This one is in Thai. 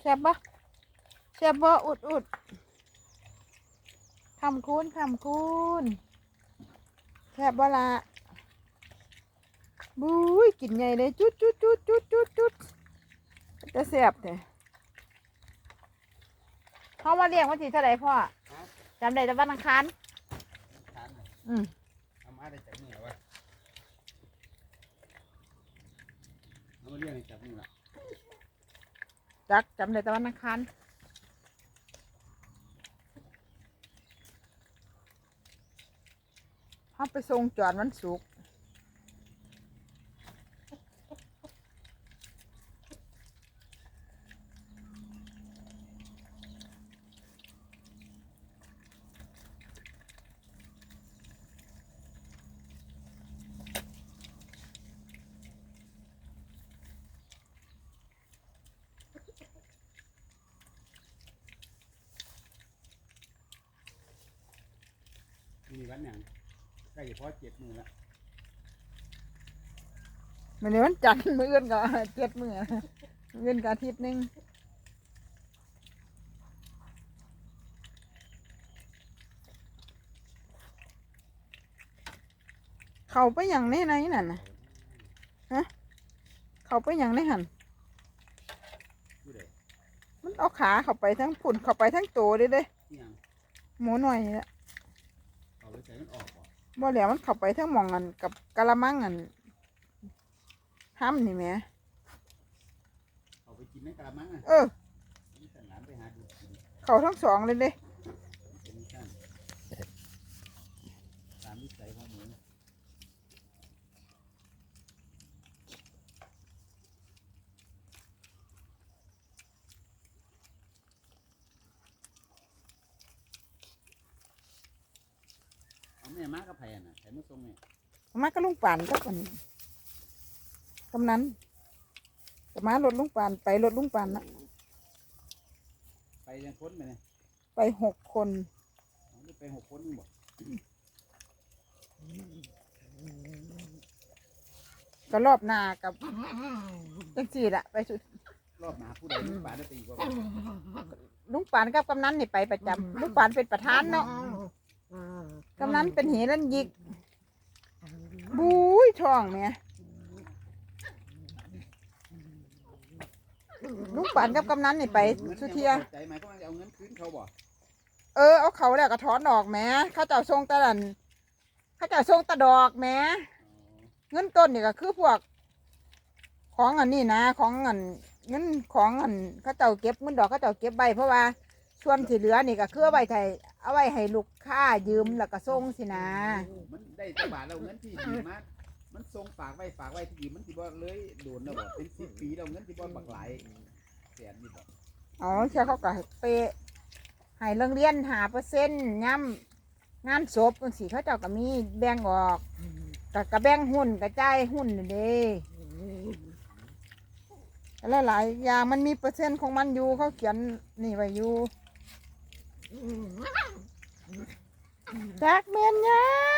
แซ่บบ่แซ่บบ่อุดอุดคำคูณคำคูณแซ่บบ่ละบุ้ยกินใหญ่เลยจุดจุดจุดจุดจุดจุดจะแซ่บแต่เขามาเลี้ยงวันที่เท่าไหร่พ่อจำได้แต่วันอังคารทานน่ะอืมเอามาได้จากมือแล้ววะเอามาเลี้ยงให้จากมือละ จักจำได้แต่วันอังคารเขาไปส่งจอดวันศุกร์ อย่างใกล้จะพอเจ็ดมือละมันนี้วันจันทร์มืออื่นก็เจ็ดมือมื้ออื่นก็อาทิตย์หนึงเขาไปอย่างในไหนนั่นนะฮะเขาไปอย่างในหันผู้ใดมันเอาขาเขาไปทั้งผุ่นเขาไปทั้งตัวเลยเด้ ที่ยังหมูหน่อยนี่แหละ เอาไปใส่มันออกบ่บ่แล้วมันเข้าไปทั้งหมองกันกับกะละมังกันห้ำนี่แหม่เอาไปกินในกระมังอะเออนี่สันหลานไปหาดูกินเขาทั้งสองเลยเด้ เป็นสั้นตามนิสัยของหมูเอาแม่มากับไผ่อะน่ะไผ่มาส่งเนี่ยมาก็ลุงป่านก็กันกำนันก็มารถลุงป่านไปรถลุงป่านนะไปยังพ้นไปเนี่ยไปหกคนเอาไปหกคนนี่บ่ก็รอบหน้ากับจังสี่ละไปสุดรอบหนาผู้ใดลูกป่าได้ตีกว่าลุงป่านกับกำนันนี่ไปประจำลุงป่านเป็นประธานเนาะ กำนันเป็นเหรันยิกบุ้ยช่องเนี่ยลุงป่านกับกำนันนี่ไปสุเทีย ใจหมายความว่าจะเอาเงินคืนเขาบ่เออเอาเขาแล้วก็ถอนออกแหม่เขาเจ้าทรงตะลันเขาเจ้าทรงตะดอกแหม่เงินต้นนี่ก็คือพวก ของอันนี้นะของอันเงินของอันเขาเจ้าเก็บเงินดอกเขาเจ้าเก็บใบเพราะว่าส่วนที่เหลือนี่ก็คือเอาไว้ไทย เอาไว้ให้ลูกค้ายืมแล้วก็ส่งสินะ มันได้จังบาทแล้วเงินที่ดีมามันส่งฝากไว้ฝากไว้ที่ดีมันสิบ่เลยโดนแล้วบ่เป็นสิบปีแล้วเงินสิบ่บักหลายแสนนี่บ่อ๋อเชื่อเขาก็ให้เปะให้เรื่องเรียนหาเปอร์เซ็นต์ย่ำงานศพจังสีเขาเจ้าก็มีแบ่งออกก็กระแบ่งหุ้นกระจายหุ้นนี่เด้แล้วหลายๆอย่างมันมีเปอร์เซ็นต์ของมันอยู่เขาเขียนนี่ไว้อยู่ จักเมียนยา